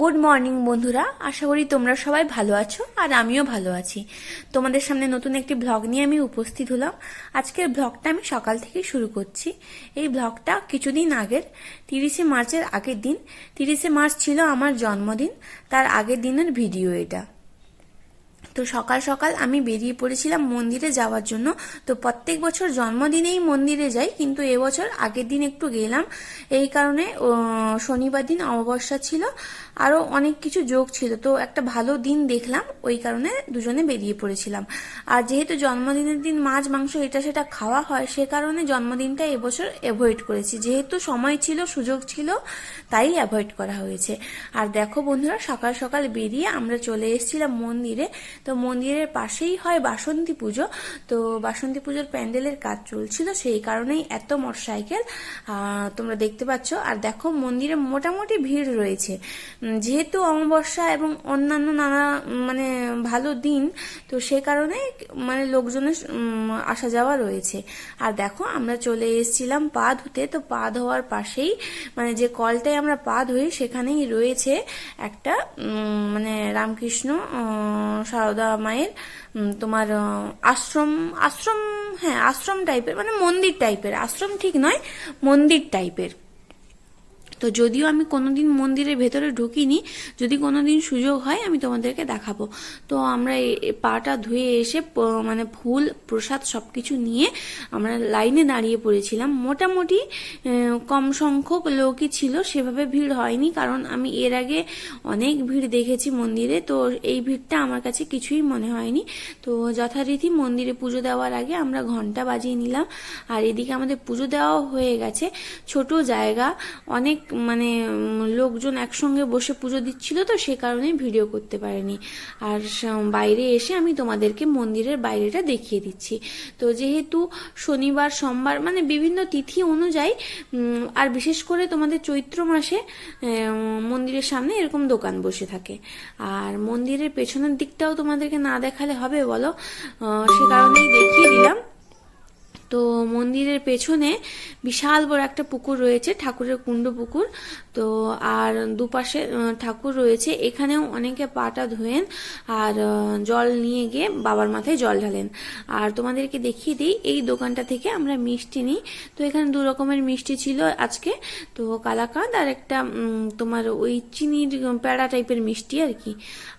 Good morning বন্ধুরা। আশা করি তোমরা সবাই ভালো আছো আর আমিও ভালো আছি। তোমাদের সামনে নতুন একটি ব্লগ নিয়ে আমি উপস্থিত হলাম। আজকের ব্লগটা আমি সকাল থেকে শুরু করছি। এই ব্লগটা কিছুদিন আগের, তিরিশে মার্চের আগের দিন। তিরিশে মার্চ ছিল আমার জন্মদিন, তার আগের দিনের ভিডিও এটা। তো সকাল সকাল আমি বেরিয়ে পড়েছিলাম মন্দিরে যাওয়ার জন্য। তো প্রত্যেক বছর জন্মদিনেই মন্দিরে যাই, কিন্তু এবছর আগের দিন একটু গেলাম। এই কারণে শনিবার দিন অমাবস্যা ছিল। আরও অনেক কিছু যোগ ছিল। তো একটা ভালো দিন দেখলাম, ওই কারণে দুজনে বেরিয়ে পড়েছিলাম। আর যেহেতু জন্মদিনের দিন মাছ, মাংস, এটা সেটা খাওয়া হয়, সে কারণে জন্মদিনটা এবছর অ্যাভয়েড করেছি। যেহেতু সময় ছিল, সুযোগ ছিল, তাই অ্যাভয়েড করা হয়েছে। আর দেখো বন্ধুরা, সকাল সকাল বেরিয়ে আমরা চলে এসেছিলাম মন্দিরে। তো মন্দিরের পাশেই হয় বাসন্তী পুজো। তো বাসন্তী পুজোর প্যান্ডেলের কাজ চলছিল, সেই কারণেই এত মোটরসাইকেল। তোমরা দেখতে পাচ্ছ। আর দেখো, মন্দিরে মোটামুটি ভিড় রয়েছে। যেহেতু অমাবস্যা এবং অন্যান্য নানা মানে ভালো দিন, তো সে কারণে মানে লোকজনের আসা যাওয়া রয়েছে। আর দেখো, আমরা চলে এসেছিলাম পা ধুতে। তো পা ধোয়ার পাশেই মানে যে কলটায় আমরা পা ধুই, সেখানেই রয়েছে একটা মানে রামকৃষ্ণ সারদা মায়ের তোমার আশ্রম আশ্রম হ্যাঁ আশ্রম টাইপের মানে মন্দির টাইপের আশ্রম ঠিক নয়, মন্দির টাইপের তো যদিও আমি কোনোদিন মন্দিরের ভেতরে ঢুকিনি, যদি কোনোদিন সুযোগ হয় আমি তোমাদেরকে দেখাবো। তো আমরা পাটা ধুয়ে এসে মানে ফুল, প্রসাদ সব কিছু নিয়ে আমরা লাইনে দাঁড়িয়ে পড়েছিলাম। মোটামুটি কম সংখ্যক লোকই ছিল, সেভাবে ভিড় হয়নি, কারণ আমি এর আগে অনেক ভিড় দেখেছি মন্দিরে, তো এই ভিড়টা আমার কাছে কিছুই মনে হয়নি। তো যথারীতি মন্দিরে পুজো দেওয়ার আগে আমরা ঘণ্টা বাজিয়ে নিলাম। আর এদিকে আমাদের পুজো দেওয়াও হয়ে গেছে। ছোট জায়গা, অনেক মানে লোকজন একসঙ্গে বসে পুজো দিচ্ছিল তো সে কারণে ভিডিও করতে পারিনি। আর বাইরে এসে আমি তোমাদেরকে মন্দিরের বাইরেটা দেখিয়ে দিচ্ছি। তো যেহেতু শনিবার, সোমবার মানে বিভিন্ন তিথি অনুযায়ী আর বিশেষ করে তোমাদের চৈত্র মাসে মন্দিরের সামনে এরকম দোকান বসে থাকে। আর মন্দিরের পেছনের দিকটাও তোমাদেরকে না দেখালে হবে বলো। সে কারণেই দেখিয়ে দিলাম। তো মন্দিরের পেছনে বিশাল বড় একটা পুকুর রয়েছে, ঠাকুরের কুণ্ড পুকুর। তো আর দুপাশে ঠাকুর রয়েছে। এখানেও অনেকে পাটা ধোয়েন আর জল নিয়ে গিয়ে বাবার মাথায় জল ঢালেন। আর তোমাদেরকে দেখিয়ে দিই, এই দোকানটা থেকে আমরা মিষ্টি নিই। তো এখানে দু রকমের মিষ্টি ছিল আজকে। তো কালাকাঁদ আর একটা তোমার ওই চিনির প্যাড়া টাইপের মিষ্টি আর কি।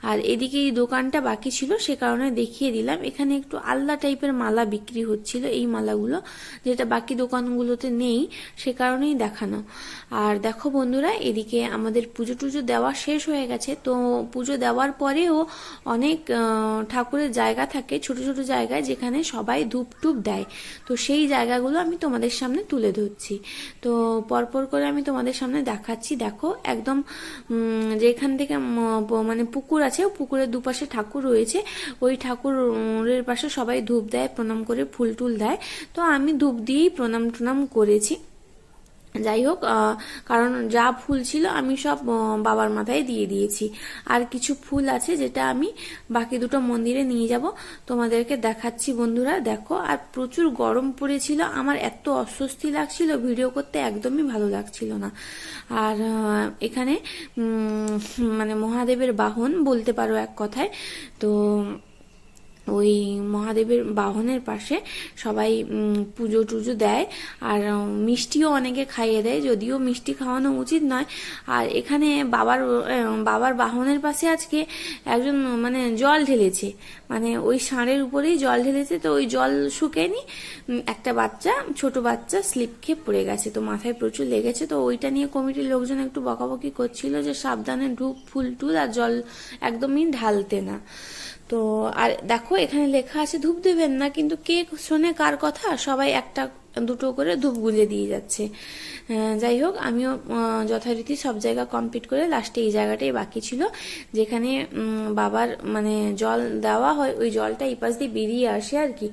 আর এদিকে এই দোকানটা বাকি ছিল, সে কারণে দেখিয়ে দিলাম। এখানে একটু আল্লা টাইপের মালা বিক্রি হচ্ছিল। এই মালাগুলো যেটা বাকি দোকানগুলোতে নেই, সে কারণেই দেখানো। আর দেখো বন্ধুরা, এদিকে আমাদের পুজো টুজো দেওয়া শেষ হয়ে গেছে। তো পুজো দেওয়ার পরেও অনেক ঠাকুরের জায়গা থাকে, ছোট ছোট জায়গায়, যেখানে সবাই ধূপ টুপ দেয়। তো সেই জায়গাগুলো আমি তোমাদের সামনে তুলে ধরছি। তো পরপর করে আমি তোমাদের সামনে দেখাচ্ছি। দেখো, একদম যেখান থেকে মানে পুকুর আছে পুকুরের দুপাশে ঠাকুর রয়েছে। ওই ঠাকুরের পাশে সবাই ধূপ দেয়, প্রণাম করে ফুল টুল দেয়। তো আমি ধূপ দিয়েই প্রণাম টনাম করেছি। যাই হোক কারণ যা ফুল ছিল আমি সব বাবার মাথায় দিয়ে দিয়েছি। আর কিছু ফুল আছে যেটা আমি বাকি দুটো মন্দিরে নিয়ে যাব। তোমাদেরকে দেখাচ্ছি বন্ধুরা, দেখো। আর প্রচুর গরম পড়েছিল। আমার এত অস্বস্তি লাগছিল, ভিডিও করতে একদমই ভালো লাগছিল না। আর এখানে মানে মহাদেবের বাহন বলতে পারো এক কথায়। তো ওই মহাদেবের বাহনের পাশে সবাই পুজো টুজো দেয়। আর মিষ্টিও অনেকে খাইয়ে দেয়, যদিও মিষ্টি খাওয়ানো উচিত নয়। আর এখানে বাবার বাবার বাহনের পাশে আজকে একজন মানে জল ঢেলেছে। মানে ওই ষাঁড়ের উপরেই জল ঢেলেছে, তো ওই জল শুকেনি। একটা বাচ্চা, ছোট বাচ্চা স্লিপ খেয়ে পড়ে গেছে। তো মাথায় প্রচুর লেগেছে, তো ওইটা নিয়ে কমিটির লোকজন একটু বকাবকি করছিল যে সাবধানে ধূপ ফুল টুল, আর জল একদমই ঢালতে না। তো, আর দেখো, এখানে লেখা আছে ধূপ দেবেন না, কিন্তু কে শোনে কার কথা, সবাই একটা, দুটো করে ধূপ গুলে দিয়ে যাচ্ছে। যাই হোক, আমিও যথারীতি সব জায়গা কমপ্লিট করে লাস্টে এই জায়গাটাই বাকি ছিল, যেখানে বাবার মানে জল দেওয়া হয়, ওই জলটা এই পাশ দিয়ে বেরিয়ে আসে আর কি।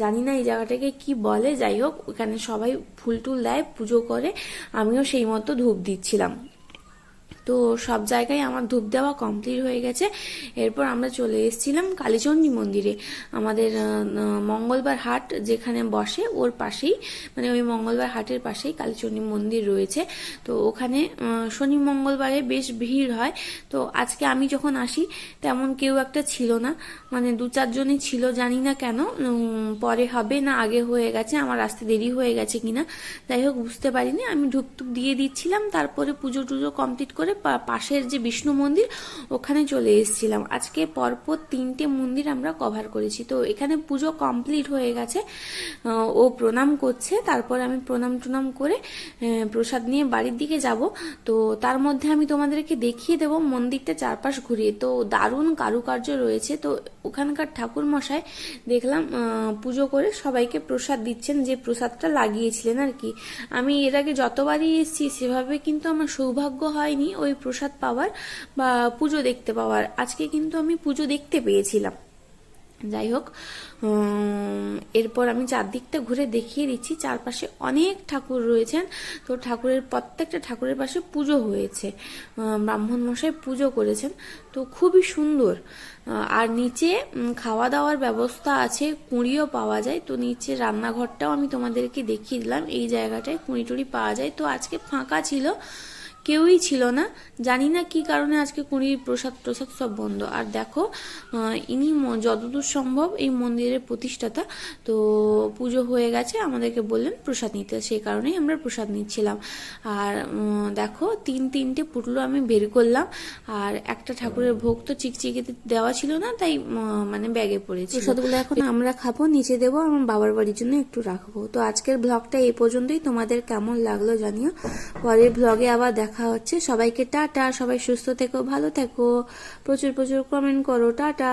জানি না এই জায়গাটাকে কি বলে, যাই হোক, ওখানে সবাই ফুল টুল দেয়, পুজো করে, আমিও সেই মতো ধূপ দিচ্ছিলাম। তো সব জায়গায় আমার ধূপ দেওয়া কমপ্লিট হয়ে গেছে। এরপর আমরা চলে এসেছিলাম কালীচণ্ডী মন্দিরে। আমাদের মঙ্গলবার হাট যেখানে বসে, ওর পাশেই মানে ওই মঙ্গলবার হাটের পাশেই কালীচণ্ডী মন্দির রয়েছে। তো ওখানে শনি মঙ্গলবারে বেশ ভিড় হয়। তো আজকে আমি যখন আসি, তেমন কেউ একটা ছিল না। মানে দু চারজনই ছিল, জানি না কেন। পরে হবে না, আগে হয়ে গেছে, আমার আসতে দেরি হয়ে গেছে কিনা। যাই হোক, বুঝতে পারিনি। আমি ঢুক টুক দিয়ে দিচ্ছিলাম, তারপরে পুজো টুজো কমপ্লিট করে পাশের যে বিষ্ণু মন্দির, ওখানে চলে এসেছিলাম। আজকে পরপর তিনটে মন্দির আমরা কভার করেছি। তো এখানে পুজো কমপ্লিট হয়ে গেছে। ও প্রণাম করছে। তারপর আমি প্রণাম টুনাম করে প্রসাদ নিয়ে বাড়ির দিকে যাব। তো তার মধ্যে আমি তোমাদেরকে দেখিয়ে দেব মন্দিরটা চারপাশ ঘুরিয়ে। তো দারুণ কারুকার্য রয়েছে। তো ওখানকার ঠাকুর মশাই দেখলাম পুজো করে সবাইকে প্রসাদ দিচ্ছেন। যে প্রসাদটা লাগিয়েছিলেন আর কি। আমি এর আগে যতবারই এসেছি, সেভাবে কিন্তু আমার সৌভাগ্য হয়নি। ওই প্রসাদ পাওয়ার বা পুজো দেখতে পাওয়ার। আজকে কিন্তু আমি পুজো দেখতে পেয়েছিলাম। যাই হোক এরপর আমি চারদিকটা ঘুরে দেখিয়ে দিচ্ছি। চারপাশে অনেক ঠাকুর রয়েছেন। তো ঠাকুরের, প্রত্যেকটা ঠাকুরের পাশে পুজো হয়েছে। ব্রাহ্মণ মশাই পুজো করেছেন। তো খুবই সুন্দর। আর নিচে খাওয়া দাওয়ার ব্যবস্থা আছে, কুঁড়িও পাওয়া যায়। তো নিচে রান্নাঘরটাও আমি তোমাদেরকে দেখিয়ে দিলাম। এই জায়গাটায় কুঁড়ি টুড়ি পাওয়া যায়। তো আজকে ফাঁকা ছিল। কেউই ছিল না। জানি না কি কারণে আজকে কুড়ির প্রসাদ প্রসাদ সব বন্ধ। আর দেখো ইনি যতদূর সম্ভব এই মন্দিরের প্রতিষ্ঠাতা। তো পুজো হয়ে গেছে, আমাদেরকে বললেন প্রসাদ নিতে। সেই কারণেই আমরা প্রসাদ নিচ্ছিলাম। আর দেখো, তিন তিনটে পুটলো আমি বের করলাম। আর একটা ঠাকুরের ভোগ তো চিকচিকিতে দেওয়া ছিল না, তাই মানে ব্যাগে পড়েছে প্রসাদগুলো এখন আমরা খাব, নিচে দেবো, আমার বাবার বাড়ির জন্য একটু রাখব। তো আজকের ব্লগটা এই পর্যন্তই। তোমাদের কেমন লাগল জানিও। পরের ব্লগে আবার দেখা হচ্ছে। সবাইকে টাটা সবাই সুস্থ থেকো ভালো থেকো। প্রচুর প্রচুর কমেন্ট করো। টাটা।